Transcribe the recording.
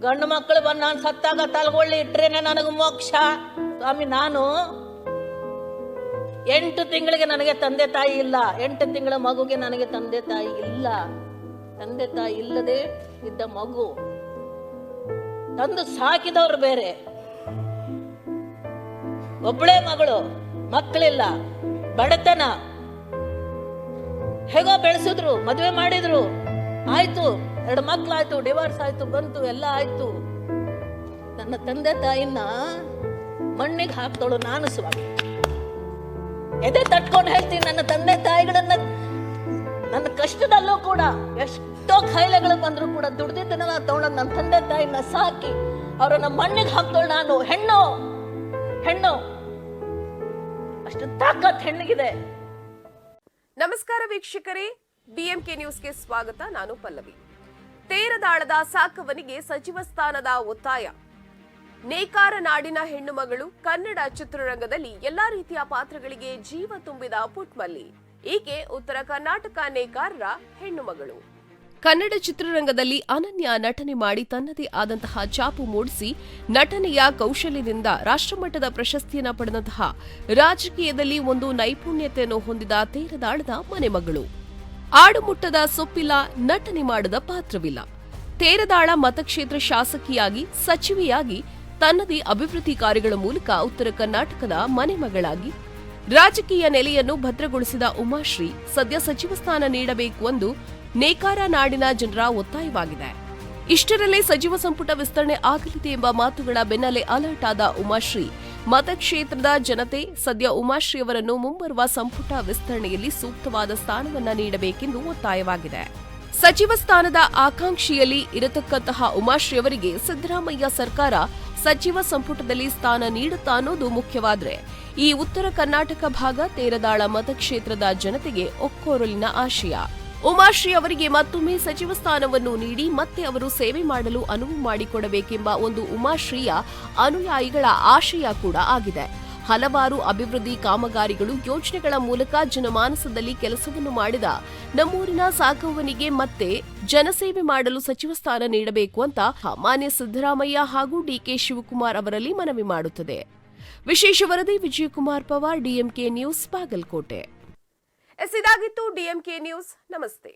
ಗಂಡು ಮಕ್ಕಳು ಬಂದು ನಾನು ಸತ್ತಾಗ ತಲ್ಗೊಳ್ಳಿ ಇಟ್ರೇನೆ ನನಗೆ ಮೋಕ್ಷ. ಸ್ವಾಮಿ, ನಾನು ಎಂಟು ತಿಂಗಳಿಗೆ ನನಗೆ ತಂದೆ ತಾಯಿ ಇಲ್ಲ. ಎಂಟು ತಿಂಗಳ ಮಗುಗೆ ನನಗೆ ತಂದೆ ತಾಯಿ ಇಲ್ಲ. ತಂದೆ ತಾಯಿ ಇಲ್ಲದೆ ಇದ್ದ ಮಗು ತಂದು ಸಾಕಿದವರು ಬೇರೆ. ಒಬ್ಬಳೇ ಮಗಳು, ಮಕ್ಕಳಿಲ್ಲ, ಬಡತನ. ಹೇಗೋ ಬೆಳೆಸಿದ್ರು, ಮದುವೆ ಮಾಡಿದ್ರು. ಆಯ್ತು. ಎರಡು ಮಕ್ಕಳಾಯ್ತು ಡಿವೋರ್ಸ್ ಆಯ್ತು, ಬಂತು, ಎಲ್ಲ ಆಯ್ತು. ನನ್ನ ತಂದೆ ತಾಯಿನ ಮಣ್ಣಿಗೆ ಹಾಕ್ತೋಳು ನಾನು ಸ್ವಾಮಿ. ಎದೆ ತಟ್ಕೊಂಡು ಹೇಳ್ತೀನಿ, ನನ್ನ ತಂದೆ ತಾಯಿಗಳನ್ನ ನನ್ನ ಕಷ್ಟದಲ್ಲೂ ಕೂಡ, ಎಷ್ಟೋ ಖಾಯಿಲೆಗಳು ಬಂದ್ರು ಕೂಡ, ದುಡ್ದಿದ್ದನ್ನೆಲ್ಲ ತಗೊಂಡು ನನ್ನ ತಂದೆ ತಾಯಿನ ಸಾಕಿ, ಅವರನ್ನ ಮಣ್ಣಿಗೆ ಹಾಕ್ತೋಳು ನಾನು. ಹೆಣ್ಣು ಹೆಣ್ಣು. ಅಷ್ಟು ತಾಕತ್ ಹೆಣ್ಣಿಗಿದೆ. ನಮಸ್ಕಾರ ವೀಕ್ಷಕರೇ. ಡಿಎಂಕೆ ನ್ಯೂಸ್ಗೆ ಸ್ವಾಗತ. ನಾನು ಪಲ್ಲವಿ. ತೇರದಾಳದ ಸಾಕವನಿಗೆ ಸಚಿವ ಸ್ಥಾನದ ಒತ್ತಾಯ. ನೇಕಾರ ನಾಡಿನ ಹೆಣ್ಣು ಮಗಳು ಕನ್ನಡ ಚಿತ್ರರಂಗದಲ್ಲಿ ಎಲ್ಲಾ ರೀತಿಯ ಪಾತ್ರಗಳಿಗೆ ಜೀವ ತುಂಬಿದ ಪುಟ್ಮಲ್ಲಿ. ಈಕೆ ಉತ್ತರ ಕರ್ನಾಟಕ ನೇಕಾರರ ಹೆಣ್ಣು ಮಗಳು ಕನ್ನಡ ಚಿತ್ರರಂಗದಲ್ಲಿ ಅನನ್ಯ ನಟನೆ ಮಾಡಿ ತನ್ನದೇ ಆದಂತಹ ಚಾಪು ಮೂಡಿಸಿ ನಟನೆಯ ಕೌಶಲ್ಯದಿಂದ ರಾಷ್ಟ್ರಮಟ್ಟದ ಪ್ರಶಸ್ತಿಯನ್ನು ಪಡೆದಂತಹ ರಾಜಕೀಯದಲ್ಲಿ ಒಂದು ನೈಪುಣ್ಯತೆಯನ್ನು ಹೊಂದಿದ ತೇರದಾಳದ ಮನೆಮಗಳು. ಆಡುಮುಟ್ಟದ ಸೊಪ್ಪಿಲ್ಲ ನಟನೆ ಮಾಡದ ಪಾತ್ರವಿಲ್ಲ. ತೇರದಾಳ ಮತಕ್ಷೇತ್ರ ಶಾಸಕಿಯಾಗಿ, ಸಚಿವೆಯಾಗಿ, ತನ್ನದೇ ಅಭಿವೃದ್ಧಿ ಕಾರ್ಯಗಳ ಮೂಲಕ ಉತ್ತರ ಕರ್ನಾಟಕದ ಮನೆಮಗಳಾಗಿ ರಾಜಕೀಯ ನೆಲೆಯನ್ನು ಭದ್ರಗೊಳಿಸಿದ ಉಮಾಶ್ರೀ ಸದ್ಯ ಸಚಿವ ಸ್ಥಾನ ನೀಡಬೇಕು ಎಂದು ನೇಕಾರ ನಾಡಿನ ಜನರ ಒತ್ತಾಯವಾಗಿದೆ. ಇಷ್ಟರಲ್ಲೇ ಸಚಿವ ಸಂಪುಟ ವಿಸ್ತರಣೆ ಆಗಲಿದೆ ಎಂಬ ಮಾತುಗಳ ಬೆನ್ನಲ್ಲೇ ಅಲರ್ಟ್ ಆದ ಉಮಾಶ್ರೀ. ಮತಕ್ಷೇತ್ರದ ಜನತೆ ಸದ್ಯ ಉಮಾಶ್ರೀ ಅವರನ್ನು ಮುಂಬರುವ ಸಂಪುಟ ವಿಸ್ತರಣೆಯಲ್ಲಿ ಸೂಕ್ತವಾದ ಸ್ಥಾನವನ್ನು ನೀಡಬೇಕೆಂದು ಒತ್ತಾಯವಾಗಿದೆ. ಸಚಿವ ಸ್ಥಾನದ ಆಕಾಂಕ್ಷಿಯಲ್ಲಿ ಇರತಕ್ಕಂತಹ ಉಮಾಶ್ರೀ ಅವರಿಗೆ ಸಿದ್ದರಾಮಯ್ಯ ಸರ್ಕಾರ ಸಚಿವ ಸಂಪುಟದಲ್ಲಿ ಸ್ಥಾನ ನೀಡುತ್ತಾ ಅನ್ನೋದು ಮುಖ್ಯವಾದ್ರೆ, ಈ ಉತ್ತರ ಕರ್ನಾಟಕ ಭಾಗ, ತೇರದಾಳ ಮತಕ್ಷೇತ್ರದ ಜನತೆಗೆ ಒಕ್ಕೋರಲಿನ ಆಶಯ. ಉಮಾಶ್ರೀ ಅವರಿಗೆ ಮತ್ತೊಮ್ಮೆ ಸಚಿವ ಸ್ಥಾನವನ್ನು ನೀಡಿ ಮತ್ತೆ ಅವರು ಸೇವೆ ಮಾಡಲು ಅನುವು ಮಾಡಿಕೊಡಬೇಕೆಂಬ ಒಂದು ಉಮಾಶ್ರೀಯ ಅನುಯಾಯಿಗಳ ಆಶಯ ಕೂಡ ಆಗಿದೆ. ಹಲವಾರು ಅಭಿವೃದ್ಧಿ ಕಾಮಗಾರಿಗಳು ಯೋಜನೆಗಳ ಮೂಲಕ ಜನಮಾನಸದಲ್ಲಿ ಕೆಲಸವನ್ನು ಮಾಡಿದ ನಮ್ಮೂರಿನ ಸಾಕವ್ವನಿಗೆ ಮತ್ತೆ ಜನಸೇವೆ ಮಾಡಲು ಸಚಿವ ಸ್ಥಾನ ನೀಡಬೇಕು ಅಂತ ಮಾನ್ಯ ಸಿದ್ದರಾಮಯ್ಯ ಹಾಗೂ ಡಿಕೆ ಶಿವಕುಮಾರ್ ಅವರಲ್ಲಿ ಮನವಿ ಮಾಡುತ್ತದೆ. ವಿಶೇಷ ವರದಿ Vijayakumar Pawar, DMK news, Bagalkote. S ಇದಾಗಿತ್ತು ಡಿಎಂಕೆ ನ್ಯೂಸ್. ನಮಸ್ತೆ.